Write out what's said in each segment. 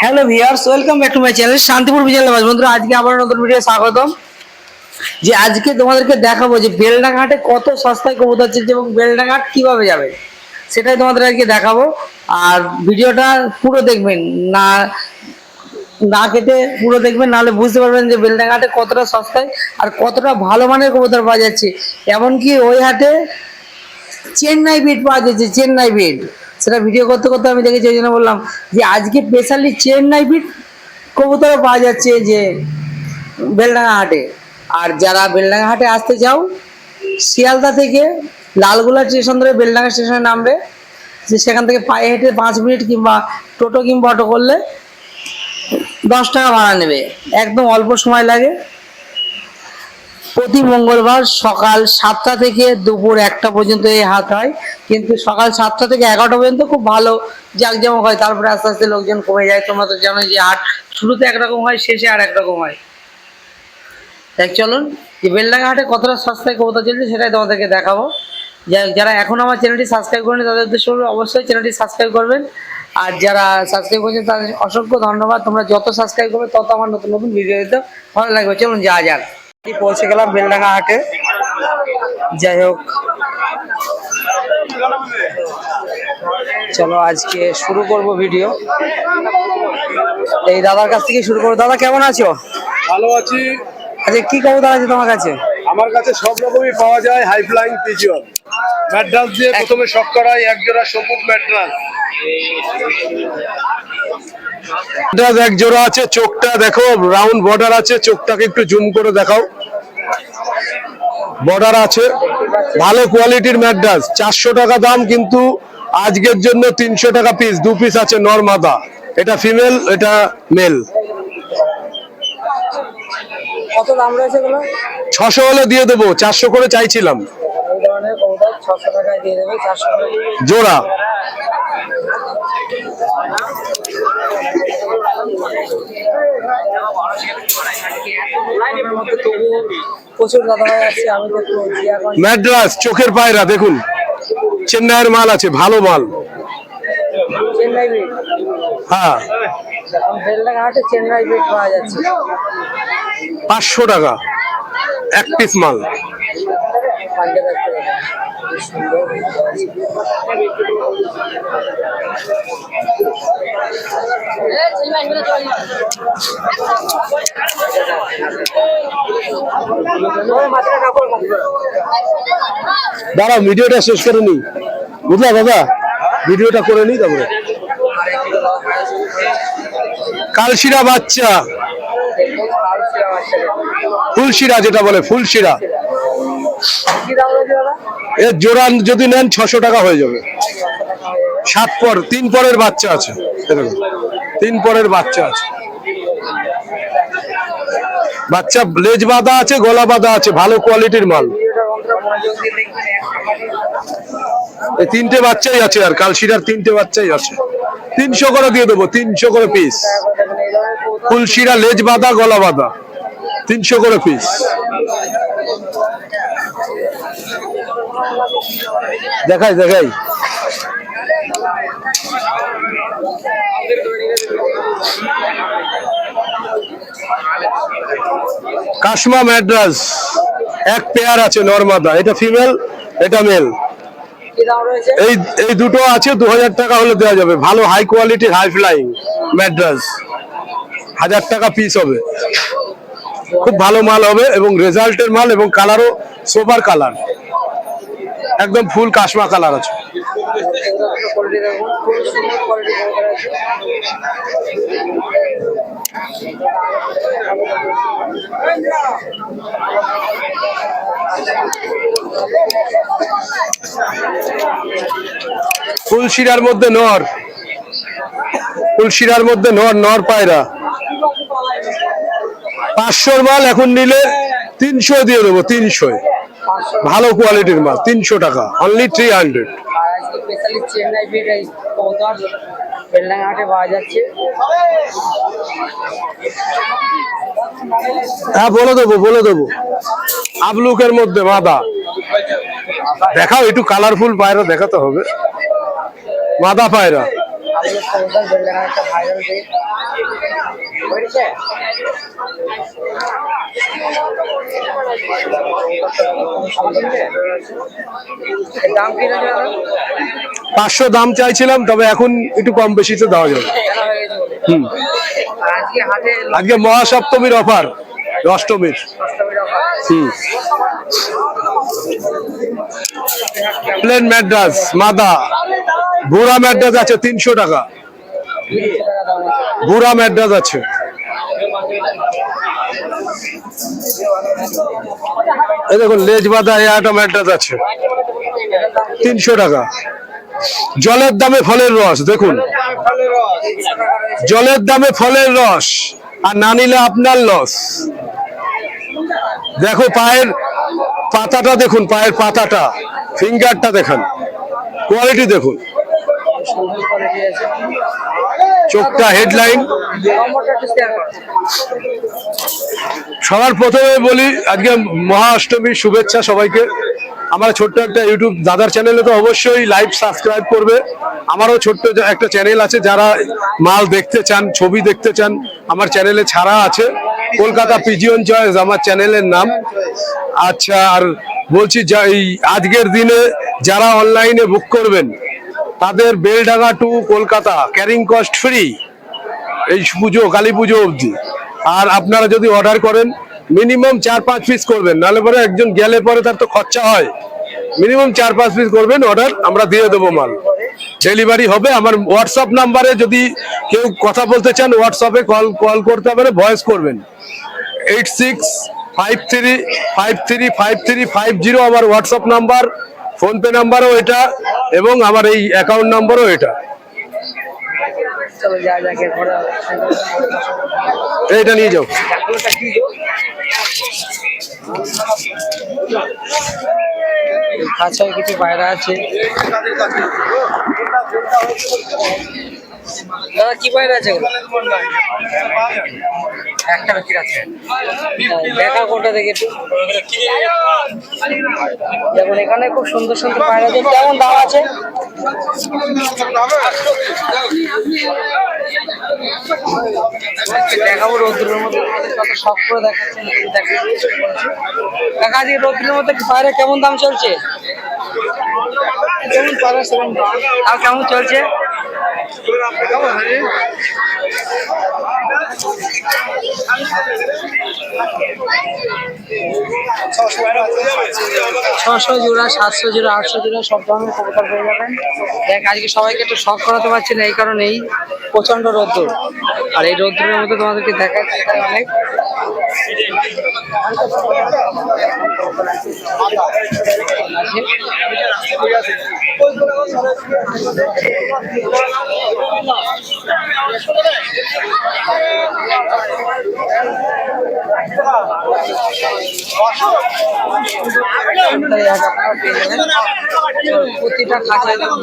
Hello viewers welcome back to my channel Shantipur Bijoy লামাজ বন্ধুরা, আজকে আবার নতুন ভিডিও স্বাগতম। যে আজকে তোমাদেরকে দেখাবো যে বেলডাঘাটে কত সস্তায় কবুতর চলছে এবং বেলডাঘাট কীভাবে যাবে, সেটাই তোমাদের আজকে দেখাবো। আর ভিডিওটা পুরো দেখবেন, না না কেটে পুরো দেখবেন, নাহলে বুঝতে পারবেন যে বেলডাঘাটে কতটা সস্তায় আর কতটা ভালো মানের কবুতর পাওয়া যাচ্ছে। এমনকি ওই হাটে চেন্নাই বিট পাওয়া যাচ্ছে, চেন্নাই বিট সেটা ভিডিও করতে করতে আমি দেখেছি, ওই জন্য বললাম যে আজকে স্পেশালি চেন্নাই বিট কবুতরও পাওয়া যাচ্ছে যে বেলডাঙ্গা হাটে। আর যারা বেলডাঙ্গা হাটে আসতে চাও, শিয়ালদা থেকে লালগোলা স্টেশন ধরে বেলডাঙ্গা স্টেশনে নামবে। যে সেখান থেকে পায়ে হেঁটে পাঁচ মিনিট কিংবা টোটো কিংবা অটো করলে দশ টাকা ভাড়া নেবে। একদম অল্প সময় লাগে। প্রতি মঙ্গলবার সকাল সাতটা থেকে দুপুর একটা পর্যন্ত এই হাট হয়। কিন্তু সকাল সাতটা থেকে এগারোটা পর্যন্ত খুব ভালো জাঁকজমক হয়। তারপরে আস্তে আস্তে লোকজন কমে যায়। তোমরা তো জানো যে হাট শুরুতে একরকম হয়, শেষে আর একরকম হয়। দেখ চলুন যে বেলডাঙ্গা হাটে কতটা সস্তায় কবুতর চলছে সেটাই তোমাদেরকে দেখাবো। যারা এখন আমার চ্যানেলটি সাবস্ক্রাইব করেনি, তাদের উদ্দেশ্য অবশ্যই চ্যানেলটি সাবস্ক্রাইব করবেন। আর যারা সাবস্ক্রাইব করছেন, তাদের অসংখ্য ধন্যবাদ। তোমরা যত সাবস্ক্রাইব করবে, তত আমার নতুন নতুন ভিডিও দিতে ভালো লাগবে। চলুন যা যাক। পৌঁছে গেলাম বেলডাঙ্গা হাটে? যাই হোক। চলো আজকে শুরু করব ভিডিও। এই দাদার কাছ থেকে শুরু করব। দাদা কেমন আছো? ভালো আছি। আচ্ছা কি কবুতর আছে তোমার কাছে? আমার কাছে সব রকমই পাওয়া যায় হাই ফ্লাইং পিজিয়ন ম্যাড্রাস দিয়ে প্রথমে শক করাই এক জোড়া সবুজ ম্যাড্রাস। ম্যাড্রাস এক জোড়া আছে চোখটা দেখো রাউন্ড বর্ডার আছে চোখটাকে একটু জুম করে দেখাও। বর্ডার আছে ভালো কোয়ালিটির ম্যাড্রাস চারশো টাকা দাম কিন্তু আজকের জন্য তিনশো টাকা পিস দু পিস আছে নর্মাদা। এটা ফিমেল এটা মেল ছশো হলে দিয়ে দেবো চারশো করে চাইছিলাম। এই প্রচুর দাদা আছে আমি ম্যাড্রাস চোখের পায়রা দেখুন। চেন্নাইয়ের মাল আছে ভালো মাল। চেন্নাই হ্যাঁ। চেন্নাই বিট পাওয়া যাচ্ছে। পাঁচশো টাকা এক পিস মাল। সুন্দর। দাঁড়াও ভিডিওটা শেষ করে নি। বুঝলা দাদা? ভিডিওটা করে নি তারপরে। কালশিরা বাচ্চা। ফুলশিরা যেটা বলে ফুলশিরা। এর জোড়া যদি নেন ছশো টাকা হয়ে যাবে। সাত পর, তিন পরের বাচ্চা আছে তিন পরের বাচ্চা আছে। বাচ্চা লেজ বাঁধা আছে, গলা বাঁধা আছে, ভালো কোয়ালিটির মাল। এই তিনটে বাচ্চাই আছে আর, কালশিরার তিনটে বাচ্চাই আছে। তিনশো করে দিয়ে দেবো, তিনশো করে পিস ফুলশিরা লেজ বাঁধা, গলা বাঁধা। তিনশো করে পিস দেখাই দেখাই। কাশমা ম্যাড্রাস, এক পেয়ার আছে নর্মাদা, এটা ফিমেল এটা মেল এই এই দুটো আছে, দু হাজার টাকা হলে দেওয়া যাবে। ভালো হাই কোয়ালিটির হাই ফ্লাইং ম্যাড্রাস। হাজার টাকা পিস হবে। খুব ভালো মাল হবে এবং রেজাল্টের মাল এবং কালারও সোবার কালার একদম ফুল কাশমা কালার আছে। ফুলশিরার মধ্যে নর। ফুলশিরার মধ্যে নর নর পায়রা। পাঁচশোর মাল এখন নিলে তিনশো দিয়ে দেবো তিনশো ভালো কোয়ালিটির মাল, তিনশো টাকা অনলি থ্রি হান্ড্রেড হ্যাঁ বলে দেবো বলে দেবো। আবলুকের মধ্যে মাদা দেখাও, একটু কালারফুল পায়রা দেখাতে হবে। মাদা পায়রা। পাঁচশো দাম চাইছিলাম, তবে এখন একটু কম বেশিতে দেওয়া যাবে। হুম আজকে মহাসপ্তমীর অফার, অষ্টমীর। হুম প্লেন ম্যাড্রাস, মাদা ভুরা ম্যাড্রাস আছে, তিনশো টাকা আছে। ম্যাড্রাস আছে এই দেখুন লেজ বাঁধা এই ম্যাড্রাস আছে? তিনশো টাকা জলের দামে ফলের রস, দেখুন। জলের দামে ফলের রস, আর না নিলে আপনার লস দেখো পায়ের পাতাটা দেখুন, পায়ের পাতাটা ফিঙ্গারটা দেখেন কোয়ালিটি দেখুন চোখটা হেডলাইন। সবার প্রথমে বলি, আজকে মহা অষ্টমীর শুভেচ্ছা সবাইকে। আমার ছোট্ট একটা ইউটিউব দাদার চ্যানেলে তো অবশ্যই লাইভ সাবস্ক্রাইব করবে। আমারও ছোট্ট একটা চ্যানেল আছে, যারা মাল দেখতে চান, ছবি দেখতে চান, আমার চ্যানেলে ছাড়া আছে। কলকাতা পিজিয়ন চয়েস আমার চ্যানেলের নাম। আচ্ছা আর বলছি, যা এই আজকের দিনে যারা অনলাইনে বুক করবেন তাদের Beldanga to Kolkata carrying cost free এই পুজো, কালী পুজো অবধি। আর আপনারা যদি অর্ডার করেন মিনিমাম চার পাঁচ পিস করবেন। নাহলে পরে একজন গেলে পরে তার তো খরচা হয়। মিনিমাম চার পাঁচ পিস করবেন অর্ডার আমরা দিয়ে দেবো মাল। ডেলিভারি হবে, আমার হোয়াটসঅ্যাপ নাম্বারে যদি কেউ কথা বলতে চান হোয়াটসঅ্যাপে কল কল করতে পারে ভয়েস করবেন। Eight six five three five three five three five zero আমার হোয়াটসঅ্যাপ নাম্বার ফোনপে নাম্বারও এটা এবং আমার এই অ্যাকাউন্ট নাম্বারও এটা। এইটা নিয়ে যাও। খাঁচায় কিছু পায়রা আছে। দাদা কি পায়রা আছে? একটা বিক্রি আছে। দেখা কোনটা দেখে একটু। যেমন এখানে খুব সুন্দর সুন্দর পায়রা আছে কেমন দাম আছে? দেখাবো রোদ্রের মধ্যে। কত শখ করে দেখাচ্ছেন। কাকা আজকে রোদ্রের মধ্যে পায়রা কেমন দাম চলছে? কেমন পায়রা সেরকম আর কেমন চলছে? ছশো জোড়া, সাতশো জোড়া, আটশো জোড়া, সব ধরনের কবুতর পেয়ে যাবেন। দেখ, আজকে সবাইকে একটু শখ করাতে পারছি না, এই কারণেই প্রচণ্ড রোদ্দুর। আর এই রোদ্দুরের মধ্যে তোমাদেরকে দেখাচ্ছি অনেক প্রতিটা খাঁচায় দেখাবো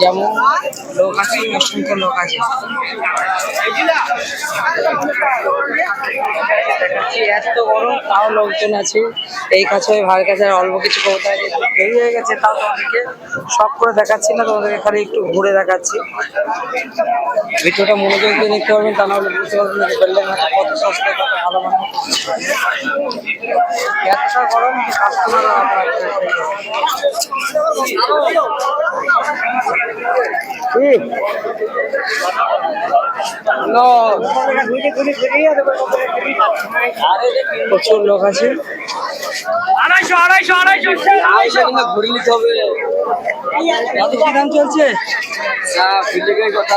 যেমন লোক আছে, অসংখ্য লোক আছে। এত গরম তাও লোকজন আছে। এই কাছে ভাইয়ের কাছে অল্প কিছু কবুতর আছে দেরি হয়ে গেছে, তাও তোমাদেরকে সব করে দেখাচ্ছি না, তোমাদেরকে খালি একটু ঘুরে দেখাচ্ছি। ভিডিওটা মনোযোগ দিয়ে দেখতে পারবেন, তা নাহলে বুঝতে পারবেন যে হাটে কত সস্তায় কত ভালো মানে এতটা গরম কাস্টমার প্রচুর লোক আছে। আড়াইশো আড়াইশো আড়াইশো আড়াইশো। কিন্তু ঘুরে নিতে হবে। কত কি দাম চলছে? কথা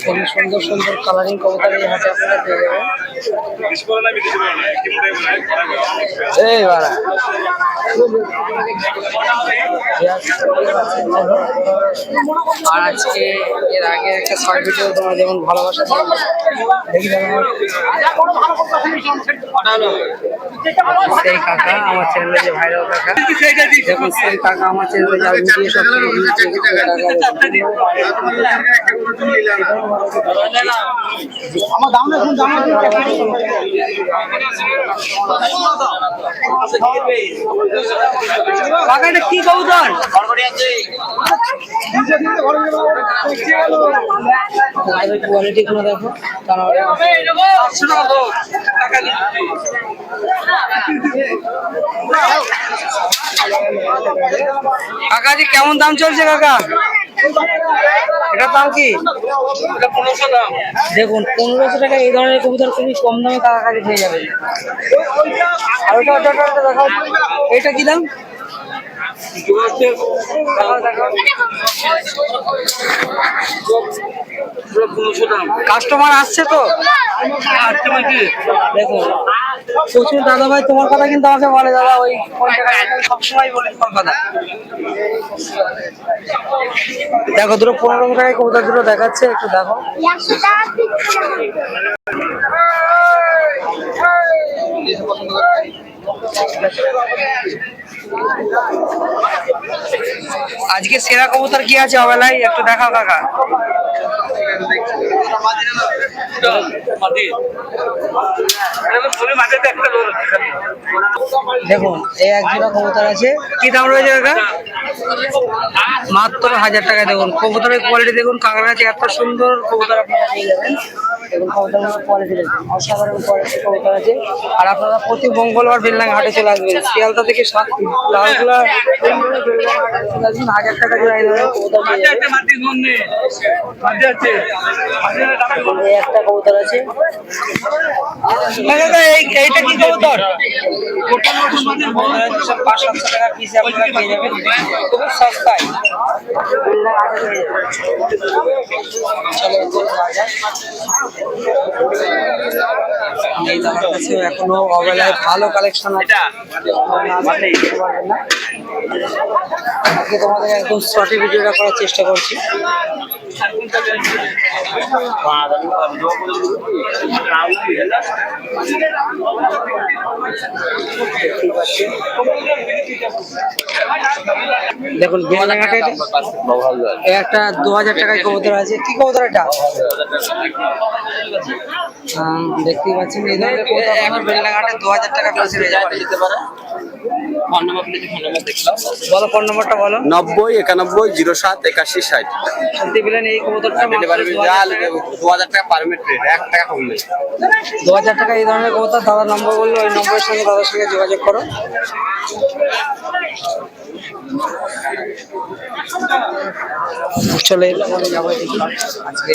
খুবই সুন্দর সুন্দর কালারিং কবুতর এই হাটে আপনারা পেয়ে যাবেন। এই বাড়া। আর আজকে এর আগে একটা শর্ট ভিডিও তোমরা যেমন ভালোবাসা দেখি দাদা সেই কাকা আমার চ্যানেলে যে ভাইরাল কাকা দেখুন সেই কাকা আমার চ্যানেলে যা ভিডিও সব থেকে views দেখে আমার দাম এখন দাম কাকা এটা কি কবুতর? কোয়ালিটি গুলো দেখো কাকাজি, কেমন দাম চলছে কাকা? এটা দাম কি? দেখুন, পনেরোশো টাকা এই ধরনের কবুতর খুবই কম দামে কাকা কাছে পেয়ে যাবে। আর ওটা দেখাও। এটা কি দাম? দেখাও। কাস্টমার আসছে তো? দেখুন প্রচুর দাদা ভাই তোমার কথা কিন্তু আমাকে বলে দাদা ওই সবসময় বলে তোমার কথা। দেখো দুটো পনেরো টাকায় কবুতর দুটো দেখাচ্ছে একটু দেখো। আজকে সেরা কবুতর কি আছে অবেলায়? একটু দেখাও কাকা। দেখুন এই এক জোড়া কবুতর আছে। কি দাম রয়েছে কাকা? মাত্র হাজার টাকা দেখুন। কবুতরের কোয়ালিটি দেখুন কাকার কাছে এত সুন্দর কবুতর আপনারা পেয়ে যাবেন। দেখুন কবুতরের কোয়ালিটি দেখুন অসাধারণ কোয়ালিটি কবুতর আছে আর আপনারা প্রতি মঙ্গলবার বেলনাং হাটে চলে আসবেন। শিয়ালদা থেকে সাত লালগুলা হাজার টাকা জোড়া এই ধরনের কবুতর পেয়ে যাবেন দেখুন, এই একটা কবুতর আছে এইটা কি কবুতর কবুতর আপনারা সস্তায় দাদার কাছে এখনও অবেলায় ভালো কালেকশন আছে। আজকে তোমাদের একদম শর্টে ভিডিওটা করার চেষ্টা করছি। দেখুন একটা দু হাজার টাকায় কবুতর আছে। কি কবুতর এটা? দেখতেই পাচ্ছেন এই ধরনের আপনার বেলডাঙ্গাটা দু হাজার টাকা পিস হয়ে যাবে। বলো ফোন নম্বরটা বলো। নব্বই একানব্বই জিরো সাত একাশি ষাট। শুনতে পেলেন এই কবুতরটা দু হাজার টাকা। পারমিট রেট এক টাকা কম নেই। দু হাজার টাকা এই ধরনের কবুতর দাদার নম্বর বলল ওই নম্বরের সঙ্গে দাদার সঙ্গে যোগাযোগ করো। চলে যাব আজকে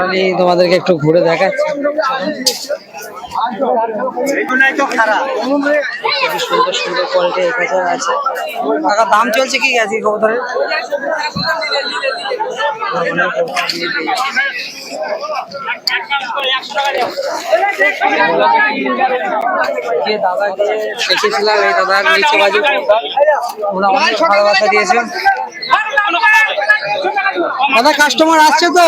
আমি তোমাদেরকে একটু ঘুরে দেখাচ্ছি। সুন্দর সুন্দর আছে দাম চলছে কি আছে কবুতরের? যে দাদাকে দেখেছিলাম, এই দাদার নিচে বাজু। ওরা অনেক ভালোবাসা দিয়েছেন দাদা কাস্টমার আসছে তো।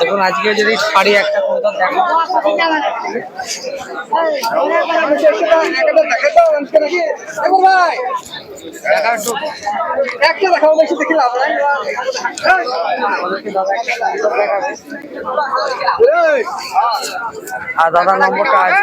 দেখুন, আজকে যদি শাড়ি একটা দেখো দেখা। একটু দেখাও বেশি দেখলাম আর দাদার নম্বরটা আছে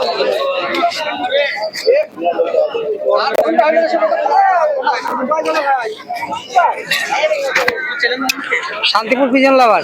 শান্তিপুর পিজন লাভার।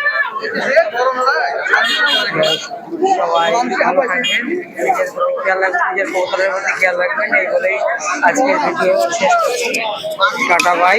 খেয়াল রাখবেন নিজের কৌতলের প্রতি খেয়াল রাখবেন এই আজকের ভিডিও শেষ করছি টাটা বাই